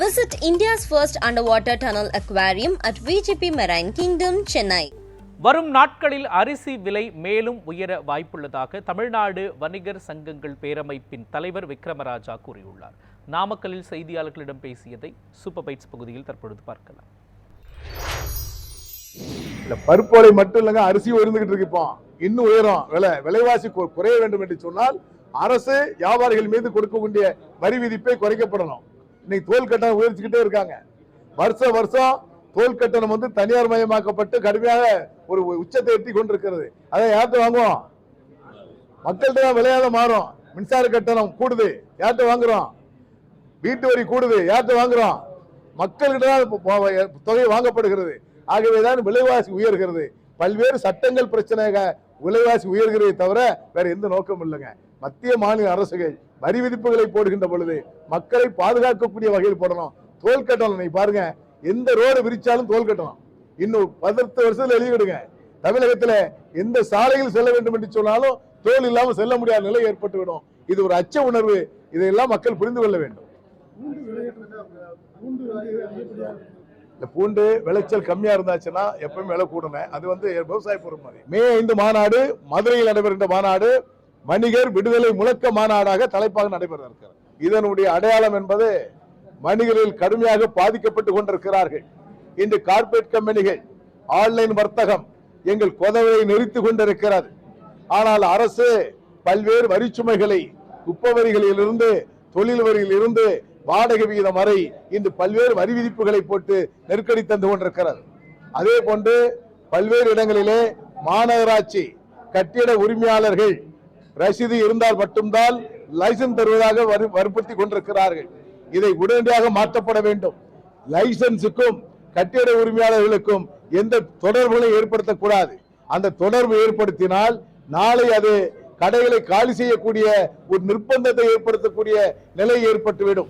Visit India's first underwater tunnel aquarium at VGP Marine Kingdom, Chennai. வரும் நாட்களில் அரிசி விலை மேலும் உயர வாய்ப்புள்ளதாக தமிழ்நாடு வணிகர் சங்கங்கள் பேரமைப்பின் தலைவர் விக்ரமராஜா கூறியுள்ளார். நாமக்கல்லில் செய்தியாளர்களிடம் பேசியதை சூப்பர் பைட்ஸ் பகுதியில் தற்பொழுது பார்க்கலாம். இல்ல பருப்போலை மட்டும் இல்லைங்க அரிசி உயர்ந்துகிட்டு இருக்கு இப்போ. இன்னும் உயரும். விலை விலைவாசி குறைய வேண்டும் என்று சொன்னால் அரசு வியாபாரிகள் மீது கொடுக்கக்கூடிய வரி விதிப்பை குறைக்கப்படணும். இன்னைக்கு தோல் கட்டணம் உயர்ச்சிக்கிட்டே இருக்காங்க. வருஷம் வருஷம் தோல் கட்டணம் வந்து தனியார் மயமாக்கப்பட்டு கடுமையாக ஒரு உச்சத்தை எட்டி கொண்டிருக்கிறது. அதை யார்கிட்ட வாங்குவோம்? மக்கள்கிட்ட தான் விலையாக மாறும். மின்சார கட்டணம் கூடுது. யார்கிட்ட வாங்குறோம்? வீட்டு வரி கூடுது. யார்கிட்ட வாங்குறோம்? மக்கள்கிட்ட தான் தொகை வாங்கப்படுகிறது. ஆகவேதான் விலைவாசி உயர்கிறது. பல்வேறு சட்டங்கள் பிரச்சனையாக விலைவாசி உயர்கிறதே தவிர வேற எந்த நோக்கமும் இல்லைங்க. மத்திய மாநில அரசுகள் வரி விதிப்புகளை போடுகின்ற பொழுது மக்களை பாதுகாக்கக்கூடிய வகையில் போடணும். தோல் கட்டணம் நீ பாருங்க. எந்த ரோடு விரிச்சாலும் தோல் கட்டணம். இன்னும் பதினெட்டு வருஷத்துல எழுதிவிடுங்க தமிழகத்துல எந்த சாலையில் செல்ல வேண்டும் என்று சொன்னாலும் தோல் இல்லாமல் செல்ல முடியாத நிலை ஏற்பட்டுவிடும். இது ஒரு அச்ச உணர்வு. இதையெல்லாம் மக்கள் புரிந்து கொள்ள வேண்டும். இந்த பூண்டு விளைச்சல் கம்மியா இருந்தாச்சுன்னா எப்பவுமே விலை கூடுமே அது வந்து விவசாய பொறுமதி மே ஐந்து மாநாடு மதுரையில் நடைபெறுகின்ற மாநாடு வணிகர் விடுதலை முழக்க மாநாடாக தலைப்பாக நடைபெற இதனுடைய அடையாளம் என்பது வணிகர்கள் கடுமையாக பாதிக்கப்பட்டு கொண்டிருக்கிறார்கள். இன்று கார்பரேட் கம்பெனிகள் ஆன்லைன் வர்த்தகம் எங்கள் கொதவையை நெறித்து கொண்டிருக்கிறது. ஆனால் அரசு பல்வேறு வரிச்சுமைகளை குப்ப வரிகளிலிருந்து தொழில் வரியிலிருந்து வாடகை விகிதம் வரை இன்று பல்வேறு வரி விதிப்புகளை போட்டு நெருக்கடி தந்து கொண்டிருக்கிறது. அதே போன்று பல்வேறு இடங்களிலே மாநகராட்சி கட்டிட உரிமையாளர்கள் ரசீது இருந்தால் மட்டும்தான் லைசன்ஸ் தருவதாக வரு- வற்புறுத்தி கொண்டிருக்கிறார்கள். இதை உடனடியாக மாற்றப்பட வேண்டும். லைசன்ஸுக்கும் கட்டிட உரிமையாளர்களுக்கும் எந்த தொடர்புகளை ஏற்படுத்தக்கூடாது. அந்த தொடர்பு ஏற்படுத்தினால் நாளை அது கடைகளை காலி செய்யக்கூடிய ஒரு நிர்பந்தத்தை ஏற்படுத்தக்கூடிய நிலை ஏற்பட்டுவிடும்.